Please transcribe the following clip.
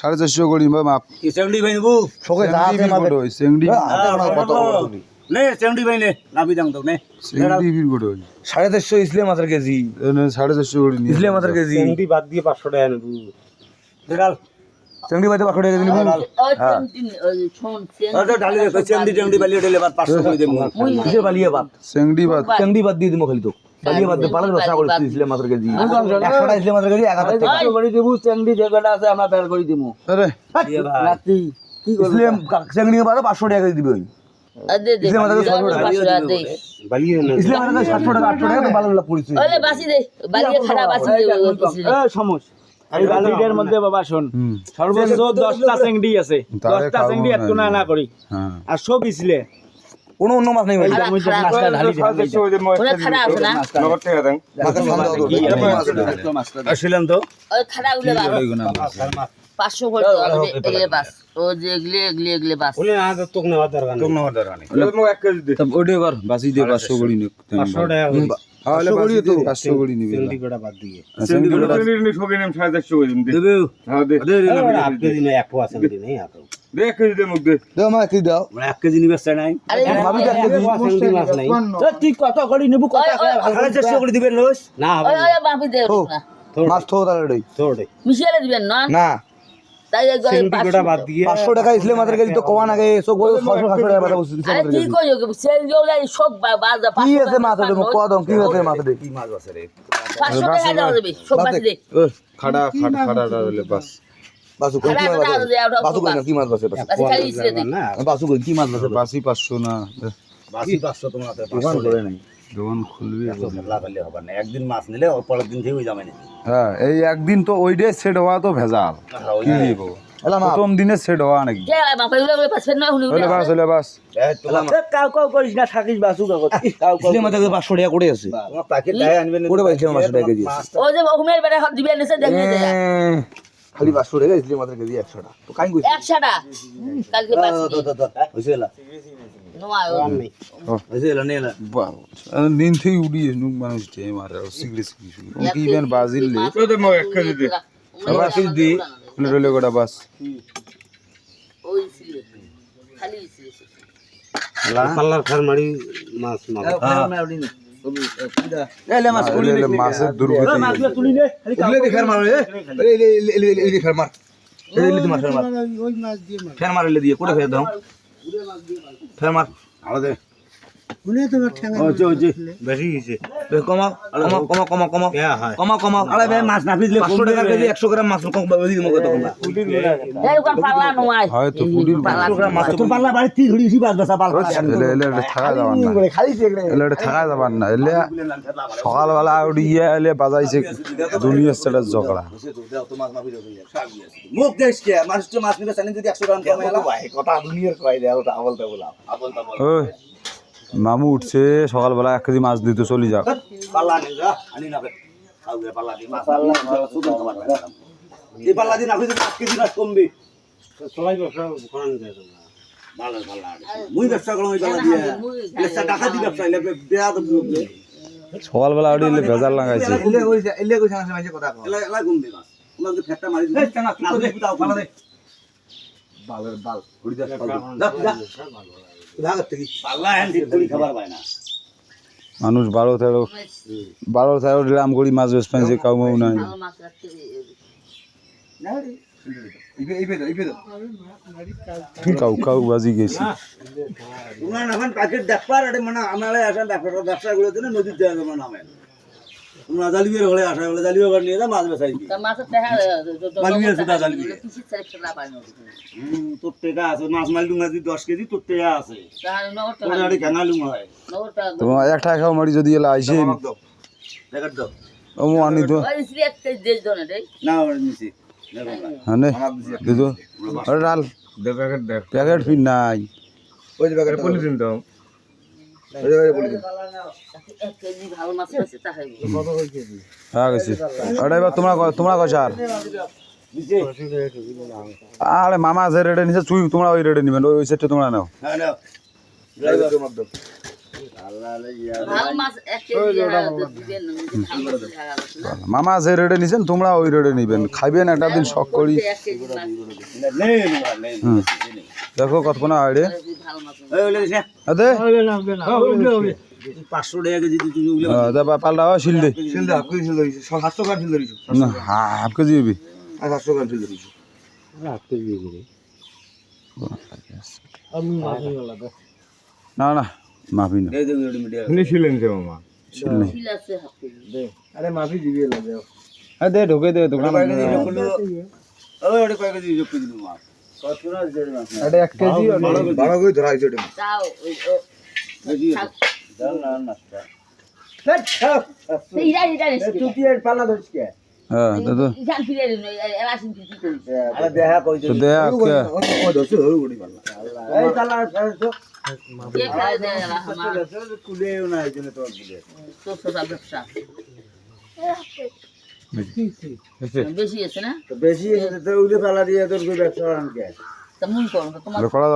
সাড়ে চারশো করি মাপ। চেংড়ি ভাই নেব? আছে চেংড়ি সাড়ে চারশো ইসলে কেজি। সাড়ে চারশো ইসলে মাছের কেজি। চিংড়ি বাদ দিয়ে পাঁচশো টাকা নেব। চিংড়ি মাছ পাঁচশো টাকা ওই চেংড়ি ওই শোন আর তো ডালি দেখো চেংড়ি চেংড়ি বালি ঢেলে বাদ পাঁচশো করে দেবো কিসের বালিয়ে বাদ? চেংড়ি বাদ। চিংড়ি বাদ দিয়ে দিব খালি তো। বালিয়ে বাদ দিয়ে পালার ব্যবসা করিস ইসলে মাছের কেজি। একশো টাকা ইসলে মাছের কেজি এক হাজার টাকা। পাঁচশো করে দিব চিংড়ি যে কটা আছে আমরা বের করে দিব আরে। রাত্রি কি করব? ইসলে চিংড়ি বাদে পাঁচশো টাকা দিবে ওই। সমস্যা। এই বালিটার মধ্যে বাবা শোন সর্বোচ্চ দশটা চিংড়ি আছে দশটা চিংড়ি। এত না না করি হ্যাঁ আর সব ইসলে কোনো অন্য মাছ নেই ভাই তো। আসছিলাম তো পাঁচশো করে তো এগলে বাস ও যে এগলে এগলে এগলে বাস বলে না তো তোক নেওয়ার দরকার নেই তব ওডে কর বাসি দে পাঁচশো করি নে পাঁচশো টাকা করে। তাহলে দে করি নিবি বাদ দিয়ে। দেবে দে। এক মা কি দাও। কেজি নিবে নাই ভাবি এক কেজি চিংড়ি মাছ নাই। তুই কত করে নিবু কত করে দিবেন লোস। না হবে ওই ওই বাপি দে না মাছ থো তাহলে ওটাই। দিবেন না না। পাঁচশো টাকা ইসলে তো সব সাতশো টাকা কি কেজি কইও সেই সব বাজ কি আছে মাছ দেবো কদম কি আছে মাছ দে কি মাছ আছে রে পাঁচশো টাকা দাও দেবে সব বাসি দে। খাড়া খাড়া খাড়া হলে বাস। বাসু কোন কি মাছ আছে? বাসু কি মাছ কি মাছ পাঁচশো না। বাসি পাঁচশো তোমার হাতে করে নাই। দোকান খুলবি হবে না। একদিন মাছ নিলে পরের দিন থেকে যাবে না হ্যাঁ এই একদিন তো ওই ডে সেট হওয়া তো ভেজাল। কি দিব প্রথম দিনে সেট হওয়া নাকি? কে বাপা উলে উলে পাঁচশো না হুনি হলে বাস হলে বাস কাউ কাউ করিস না থাকিস বাসু কাউ কাউ ইসলে মাছের কেজি পাঁচশো টাকা করে আছে। তোমার প্যাকেট দেয় আনবেন করে পাইছে পাঁচশো টাকা কেজি ও যে হুমের বেড়া হাত দিবেন এসে দেখে দে এ, খালি পাঁচশো টাকা ইসলে মাছের কেজি একশো টাকা তো কাই কইছি। একশোটা? দিন থেকে উড়িয়ে নুক মানুষ টে মারে সিগড়ে সিগড়ে শুরু কি বেন বাজিল লে দি রইলে গোটা বাস মাছের দুর্গতি মার মার দিয়ে কোটে ফের দাও ফের মার আলাদা হচ্ছে সকালবেলা উড়িয়ে এলে বাজাইছে দুনিয়ার সেটা ঝগড়া। মুখ দেশ কে মানুষ মাছ নিবে যদি একশো গ্রাম কথা দুনিয়ার কয় দেও তা বলতে আবল তাবল মামু উঠছে সকালবেলা এক কেজি মাছ দিতে চলে যাক। সকালবেলা উঠে এলে ভেজাল লাগাইছে। বালের বাল? যা যা মানুষ বারো তেরো বারো তেরো গ্রাম করি মাছ বেশ পাইছে, কাউ নাই। কাউ কাউ বাজি গেছি। প্যাকেট দেখবার মানে আমার আসেন ব্যবসা ব্যবসা করে দিলে নদীর দেওয়া নামে তোমরা জালিবের ঘরে আসা বলে জালিবে ঘর নিয়ে যা মাছ বেচাই দিই দেখা মালবি আছে তা জালবি। তোর টেকা আছে মাছ মাল লুঙ্গা যদি দশ কেজি তোর টেকা আছে। তোর আড়ি হয়। তোমার একটা খাও মারি যদি এলা আইসে। দেখার দাও ও আনি তো। ওই স্ত্রী একটা দেশ ধরে রে না ওর নিছি। দেখো না। হ্যাঁ দিদো আরে ডাল। প্যাকেট ফির নাই। ওই ব্যাগটা পলিথিন দাও আরে এবার তোমরা ক- তোমরা কচার আরে মামা যে রেটে নিছে চুই তোমরা ওই রেটে নিবেন ওই সেটটা তোমরা নাও। মামা যে রেডে নিছেন তোমরা ওই রেডে নিবেন। খাইবেন একটা দিন শখ করি। দেখো কতক্ষণ ওগুলো দাবা পাল্টা শিল দে। শিল ধরিছো সাতশো গ্রাম শিল ধরিছো না হাফ কেজি না না মাফি না। এই দেখো ওটা মিডিয়া শিল নেই ছিল। আছে হাফ কেজি দে। ঢোকে দে দোকান করল ওই ওটা কেজি যোগ করে মাছ না না। এক কেজি ভালো করে ধরা হয়েছে ওটা। দাও না ইরা ইরা রেস্কি হ্যাঁ তো ইখান ফিরে নই এলাসিন কি করিস আরে দেখা কইছে তো দে আজকে। ও ধরছো ধরো ওটি পারলা এই কালার ফেরছো কে খায় দেয় আমার? কুলেও না এই জন্য তোমার দিলে তো ছোটা ব্যবসা। বেশি? আছে না? বেশি হয়েছে তো ওগুলো পালা দিয়ে তোর ব্যবসা আনকে। তা করো তোমার করা